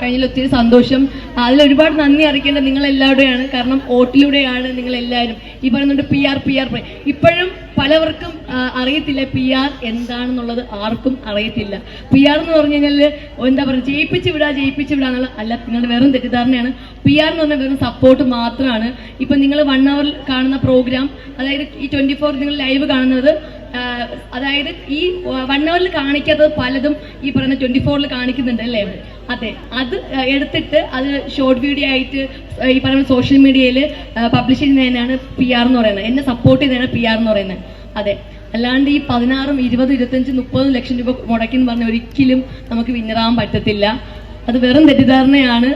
കഴിഞ്ഞതിൽ ഒത്തിരി സന്തോഷം. അതിൽ ഒരുപാട് നന്ദി അറിയിക്കേണ്ടത് നിങ്ങളെല്ലാവരുടെയാണ്. കാരണം വോട്ടിലൂടെയാണ് നിങ്ങളെല്ലാവരും. ഈ പറയുന്നുണ്ട് പി ആർ പി ആർ ഇപ്പോഴും പലവർക്കും അറിയത്തില്ല പി ആർ എന്താണെന്നുള്ളത് ആർക്കും അറിയത്തില്ല. പി ആർ എന്ന് പറഞ്ഞു കഴിഞ്ഞാൽ എന്താ പറയുക ജയിപ്പിച്ച് വിടുക ജയിപ്പിച്ച് വിടുക എന്നുള്ള അല്ല നിങ്ങളുടെ വെറും തെറ്റിദ്ധാരണയാണ്. പി ആർ എന്ന് പറഞ്ഞാൽ വെറും സപ്പോർട്ട് മാത്രമാണ്. ഇപ്പം നിങ്ങൾ വൺ അവർ കാണുന്ന പ്രോഗ്രാം അതായത് ഈ ട്വന്റി ഫോർ നിങ്ങൾ ലൈവ് കാണുന്നത് അതായത് ഈ വൺ അവറിൽ കാണിക്കാത്തത് പലതും ഈ പറയുന്ന ട്വന്റി ഫോറിൽ കാണിക്കുന്നുണ്ട് അല്ലേ? അതെ. അത് എടുത്തിട്ട് അത് ഷോർട്ട് വീഡിയോ ആയിട്ട് ഈ പറയുന്ന സോഷ്യൽ മീഡിയയിൽ പബ്ലിഷ് ചെയ്യുന്നതിനാണ് പി ആർ എന്ന് പറയുന്നത്. എന്നെ സപ്പോർട്ട് ചെയ്യുന്നതാണ് പി ആർ എന്ന് പറയുന്നത്. അതെ. അല്ലാണ്ട് ഈ പതിനാറും ഇരുപതും ഇരുപത്തഞ്ചും മുപ്പതും ലക്ഷം രൂപ മുടക്കി എന്ന് പറഞ്ഞാൽ ഒരിക്കലും നമുക്ക് വിന്നറാൻ പറ്റത്തില്ല. അത് വെറും തെറ്റിദ്ധാരണയാണ്.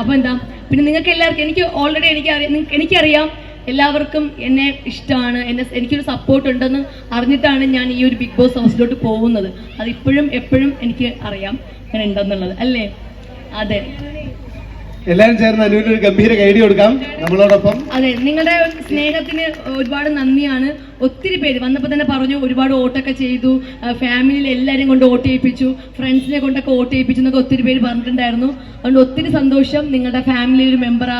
അപ്പൊ എന്താ? പിന്നെ നിങ്ങൾക്ക് എല്ലാവർക്കും എനിക്ക് ഓൾറെഡി എനിക്ക് എനിക്കറിയാം എല്ലാവർക്കും എന്നെ ഇഷ്ടമാണ് എന്നെ എനിക്കൊരു സപ്പോർട്ട് ഉണ്ടെന്ന് അറിഞ്ഞിട്ടാണ് ഞാൻ ഈ ഒരു ബിഗ് ബോസ് ഹൗസിലോട്ട് പോകുന്നത്. അത് ഇപ്പോഴും എപ്പോഴും എനിക്ക് അറിയാം ഞാൻ ഉണ്ടെന്നുള്ളത് അല്ലേ? അതെ. എല്ലാരും ചേർന്ന് അനുവിന് ഒരു ഗംഭീര കൈഡി കൊടുക്കാം. നമ്മളോടൊപ്പം. അതെ നിങ്ങളുടെ സ്നേഹത്തിന് ഒരുപാട് നന്ദിയാണ്. ഒത്തിരി പേര് വന്നപ്പോൾ തന്നെ പറഞ്ഞു ഒരുപാട് വോട്ടൊക്കെ ചെയ്തു. ഫാമിലിയിൽ എല്ലാവരും കൊണ്ട് വോട്ട് ചെയ്യിപ്പിച്ചു. ഫ്രണ്ട്സിനെ കൊണ്ടൊക്കെ വോട്ട് ചെയ്യിപ്പിച്ചു എന്നൊക്കെ ഒത്തിരി പേര് പറഞ്ഞിട്ടുണ്ടായിരുന്നു. അതുകൊണ്ട് ഒത്തിരി സന്തോഷം. നിങ്ങളുടെ ഫാമിലി ഒരു മെമ്പർ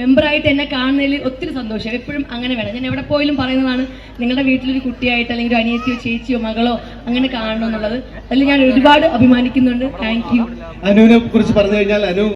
മെമ്പറായിട്ട് എന്നെ കാണുന്നതിൽ ഒത്തിരി സന്തോഷം. എപ്പോഴും അങ്ങനെ വേണം. ഞാൻ എവിടെ പോയാലും പറയുന്നതാണ് നിങ്ങളുടെ വീട്ടിലൊരു കുട്ടിയായിട്ട് അല്ലെങ്കിൽ ഒരു അനിയത്തിയോ ചേച്ചിയോ മകളോ അങ്ങനെ കാണണം എന്നുള്ളത്. അതിൽ ഞാൻ ഒരുപാട് അഭിമാനിക്കുന്നുണ്ട്. താങ്ക് യു അനുവിനെ കുറിച്ച് പറഞ്ഞു കഴിഞ്ഞാൽ അനു